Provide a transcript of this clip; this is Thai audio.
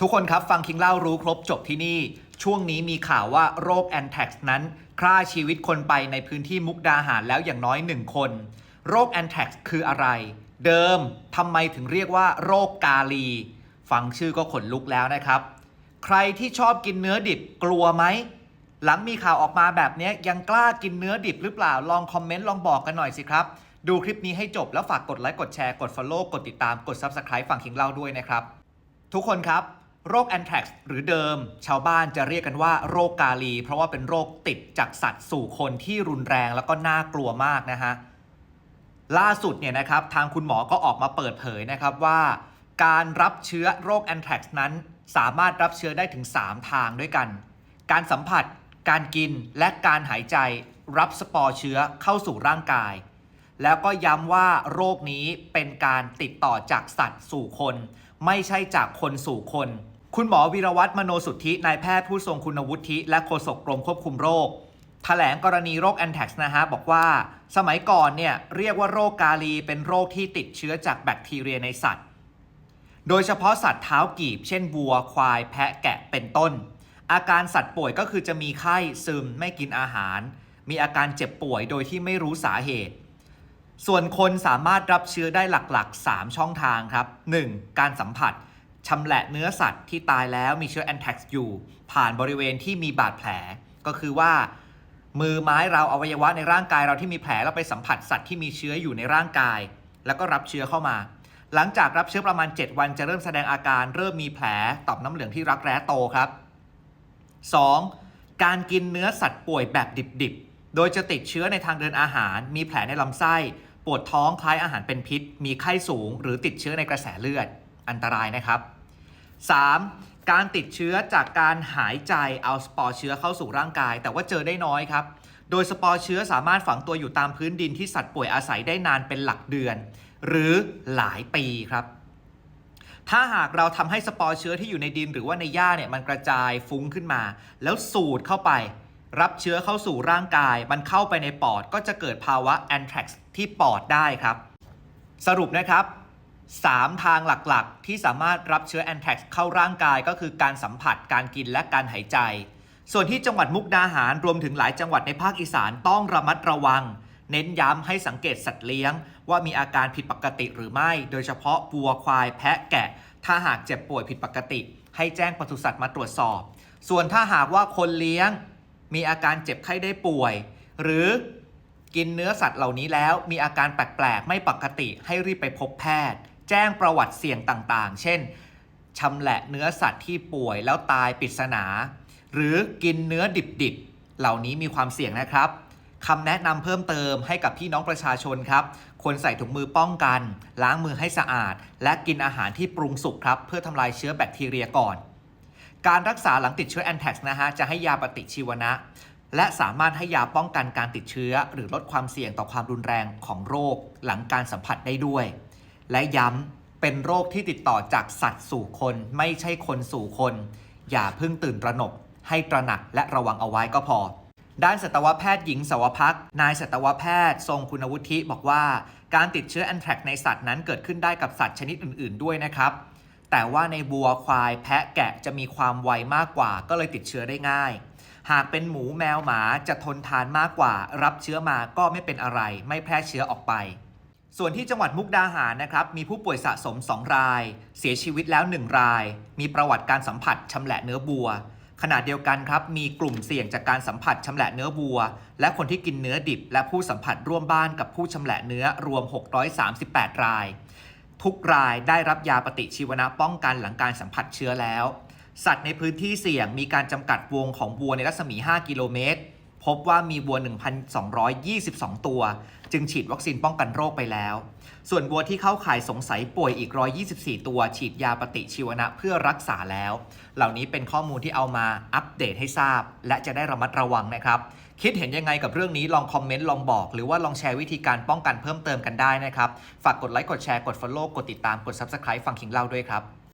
ทุกคนครับฟังคิงเล่ารู้ครบจบที่นี่ ช่วงนี้มีข่าวว่าโรคแอนแท็กนั้นฆ่าชีวิตคนไปในพื้นที่มุกดาหารแล้วอย่างน้อยหนึ่งคน โรคแอนแท็กคืออะไร เดิมทำไมถึงเรียกว่าโรคกาลี ฟังชื่อก็ขนลุกแล้วนะครับ ใครที่ชอบกินเนื้อดิบกลัวไหม หลังมีข่าวออกมาแบบนี้ยังกล้ากินเนื้อดิบหรือเปล่าลองคอมเมนต์ลองบอกกันหน่อยสิครับ ดูคลิปนี้ให้จบแล้วฝากกดไลค์กดแชร์กด Follow กดติดตามกด Subscribe ฝั่งคิงเล่าด้วยนะครับ ทุกคนครับ โรคแอนแทรกหรือเดิม ชาวบ้านจะเรียกกันว่าโรคกาลี เพราะว่าเป็นโรคติดจากสัตว์สู่คนที่รุนแรงแล้วก็น่ากลัวมากนะฮะล่าสุดเนี่ยนะครับทางคุณหมอก็ออกมาเปิดเผยนะครับว่า การรับเชื้อโรคแอนแทรกนั้น สามารถรับเชื้อได้ถึง 3 ทางด้วยกัน การสัมผัส การกินและการหายใจรับสปอร์เชื้อเข้าสู่ร่างกาย แล้วก็ย้ำว่าโรคนี้เป็นการติดต่อจากสัตว์สู่คน ไม่ใช่จากคนสู่คน คุณหมอวีรวัตรมโนสุทธินายแพทย์ผู้ทรงคุณวุฒิ และโฆษกกรมควบคุมโรค แถลงกรณีโรคแอนแท็กนะฮะ บอกว่าสมัยก่อนเนี่ยเรียกว่าโรคกาลีเป็นโรคที่ติดเชื้อจากแบคทีเรียในสัตว์ โดยเฉพาะสัตว์เท้ากีบ เช่นวัว ควาย แพะแกะเป็นต้น อาการสัตว์ป่วยก็คือจะมีไข้ซึมไม่กินอาหาร มีอาการเจ็บป่วยโดยที่ไม่รู้สาเหตุส่วนคนสามารถรับเชื้อได้หลักๆ 3 ช่องทางครับ 1. การสัมผัส ชำแหละเนื้อสัตว์ที่ตายแล้วมีเชื้อแอนแท็กซ์อยู่ ผ่านบริเวณที่มีบาดแผล ก็คือว่า มือไม้เราอวัยวะในร่างกายเราที่มีแผลเราไปสัมผัสสัตว์ที่มีเชื้ออยู่ในร่างกาย แล้วก็รับเชื้อเข้ามา หลังจากรับเชื้อประมาณ 7 วันจะเริ่มแสดงอาการ เริ่มมีแผลต่อมน้ำเหลืองที่รักแร้โตครับ 2. การกินเนื้อสัตว์ป่วยแบบดิบๆ โดยจะติดเชื้อในทางเดินอาหาร มีแผลในลำไส้ ปวดท้องคล้ายอาหารเป็นพิษ มีไข้สูง หรือติดเชื้อในกระแสเลือด อันตรายนะครับ 3. การติดเชื้อจากการหายใจเอาสปอร์เชื้อเข้าสู่ร่างกาย แต่ว่าเจอได้น้อยครับ โดยสปอร์เชื้อสามารถฝังตัวอยู่ตามพื้นดินที่สัตว์ป่วยอาศัยได้นานเป็นหลักเดือน หรือหลายปีครับ ถ้าหากเราทำให้สปอร์เชื้อที่อยู่ในดินหรือว่าในหญ้าเนี่ยมันกระจายฟุ้งขึ้นมา แล้วสูดเข้าไป รับเชื้อเข้าสู่ร่างกาย มันเข้าไปในปอดก็จะเกิดภาวะแอนแทรกซ์ที่ปอดได้ครับ สรุปนะครับ 3 ทางหลักๆ ที่สามารถรับเชื้อแอนแทรกเข้าร่างกายก็คือการสัมผัสการกินและการหายใจ ส่วนที่จังหวัดมุกดาหารรวมถึงหลายจังหวัดในภาคอีสานต้องระมัดระวัง เน้นย้ำให้สังเกตสัตว์เลี้ยง ว่ามีอาการผิดปกติหรือไม่ โดยเฉพาะวัวควายแพะแกะ ถ้าหากเจ็บป่วยผิดปกติ ให้แจ้งปศุสัตว์มาตรวจสอบ ส่วนถ้าหากว่าคนเลี้ยง มีอาการเจ็บไข้ได้ป่วย หรือกินเนื้อสัตว์เหล่านี้แล้ว มีอาการแปลกๆไม่ปกติให้รีบไปพบแพทย์ แจ้งประวัติเสี่ยงต่างๆ เช่นชำแหละเนื้อสัตว์ที่ป่วยแล้วตายปริศนา หรือกินเนื้อดิบๆ เหล่านี้มีความเสี่ยงนะครับคำแนะนำเพิ่มเติมให้กับพี่น้องประชาชนครับควรใส่ถุงมือป้องกัน ล้างมือให้สะอาด และกินอาหารที่ปรุงสุกครับเพื่อทำลายเชื้อแบคทีเรียก่อน การรักษาหลังติดเชื้อแอนแท็กนะฮะจะให้ยาปฏิชีวนะ และสามารถให้ยาป้องกันการติดเชื้อ หรือลดความเสี่ยงต่อความรุนแรงของโรค หลังการสัมผัสได้ด้วย และย้ำเป็นโรคที่ติดต่อจากสัตว์สู่คน ไม่ใช่คนสู่คน อย่าเพิ่งตื่นตระหนก ให้ตระหนักและระวังเอาไว้ก็พอ ด้านสัตวแพทย์หญิงสวพักนายสัตวแพทย์ ทรงคุณวุฒิบอกว่า การติดเชื้อแอนแทรกในสัตว์นั้นเกิดขึ้นได้กับสัตว์ชนิดอื่น ๆ ด้วยนะครับ แต่ว่าในวัวควายแพะแกะจะมีความไวมากกว่า ก็เลยติดเชื้อได้ง่ายหากเป็นหมูแมวหมาจะทนทานมากกว่า รับเชื้อมาก็ไม่เป็นอะไร ไม่แพร่เชื้อออกไป ส่วนที่จังหวัดมุกดาหารนะครับ มีผู้ป่วยสะสม 2 ราย เสียชีวิตแล้ว 1 ราย มีประวัติการสัมผัสชำแหละเนื้อบัว ขณะเดียวกันครับ มีกลุ่มเสี่ยงจากการสัมผัสชำแหละเนื้อบัว และคนที่กินเนื้อดิบ และผู้สัมผัสร่วมบ้านกับผู้ชำแหละเนื้อรวม 638 ราย ทุกรายได้รับยาปฏิชีวนะป้องกันหลังการสัมผัสเชื้อแล้ว สัตว์ในพื้นที่เสี่ยงมีการจำกัดวงของวัวในรัศมี 5 กิโลเมตร พบว่ามีวัว 1,222 ตัว จึงฉีดวัคซีนป้องกันโรคไปแล้ว ส่วนวัวที่เข้าข่ายสงสัยป่วยอีก 124 ตัว ฉีดยาปฏิชีวนะเพื่อรักษาแล้ว เหล่านี้เป็นข้อมูลที่เอามาอัปเดตให้ทราบ และจะได้ระมัดระวังนะครับ คิดเห็นยังไงกับเรื่องนี้ลองคอมเมนต์ลองบอก หรือว่าลองแชร์วิธีการป้องกันเพิ่มเติมกันได้นะครับ ฝากกดไลค์กดแชร์กด Follow กดติดตามกด Subscribe ฟังคิงเล่าด้วยครับ